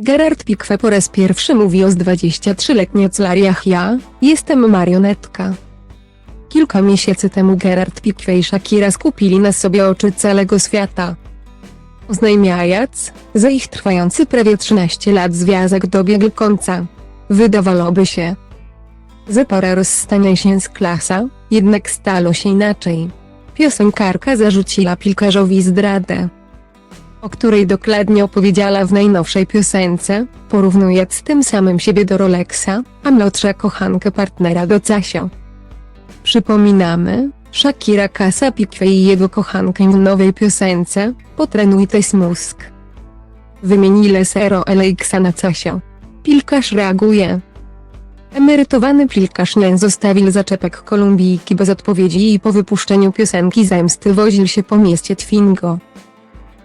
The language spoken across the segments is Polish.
Gerard Piqué po raz pierwszy mówi o z 23-letnia Clariach ja, jestem marionetka. Kilka miesięcy temu Gerard Piqué i Shakira skupili na sobie oczy całego świata. Oznajmiając, że ich trwający prawie 13 lat związek dobiegł końca. Wydawałoby się, że pora rozstania się z klasa, jednak stało się inaczej. Piosenkarka zarzuciła Pilkarzowi zdradę o której dokładnie opowiedziała w najnowszej piosence, porównując tym samym siebie do Rolexa, a młodsza kochankę partnera do Casio. Przypominamy, Shakira Kasa Piqué i jego kochankę w nowej piosence, Potrenuj tes mózg. Wymienili Sero Alexa na Casio. Pilkarz reaguje. Emerytowany pilkarz nie zostawił zaczepek Kolumbijki bez odpowiedzi i po wypuszczeniu piosenki zemsty woził się po mieście Twingo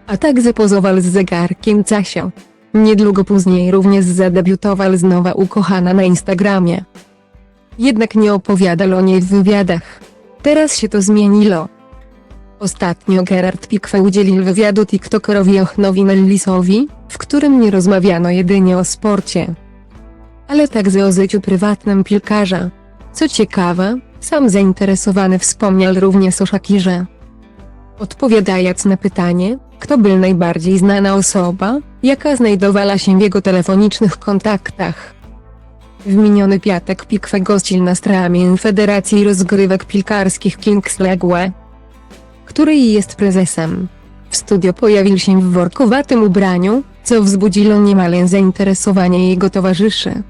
a tak zapozował z zegarkiem Casio. Niedługo później również zadebiutował z nowa ukochana na Instagramie. Jednak nie opowiadał o niej w wywiadach. Teraz się to zmieniło. Ostatnio Gerard Piqué udzielił wywiadu TikTokerowi Ochnowi Nellisowi, w którym nie rozmawiano jedynie o sporcie, ale także o życiu prywatnym piłkarza. Co ciekawe, sam zainteresowany wspomniał również o Shakirze. Odpowiadając na pytanie, kto był najbardziej znana osoba, jaka znajdowała się w jego telefonicznych kontaktach. W miniony piatek Piqué gościł na stramie Federacji Rozgrywek Piłkarskich Kings League, której jest prezesem. W studio pojawił się w workowatym ubraniu, co wzbudziło niemałe zainteresowanie jego towarzyszy.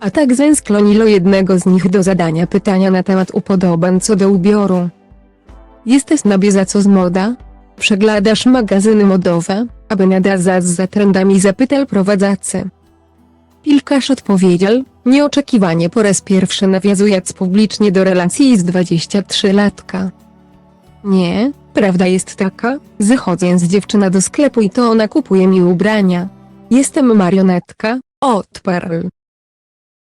A także skłoniło jednego z nich do zadania pytania na temat upodobań co do ubioru. Jesteś na bieżąco z moda? Przeglądasz magazyny modowe, aby nadążać za trendami zapytał prowadzący. Pilkarz odpowiedział, nieoczekiwanie po raz pierwszy nawiązując publicznie do relacji z 23-latka. Nie, prawda jest taka, że chodzę z dziewczyna do sklepu i to ona kupuje mi ubrania. Jestem marionetka, odparł.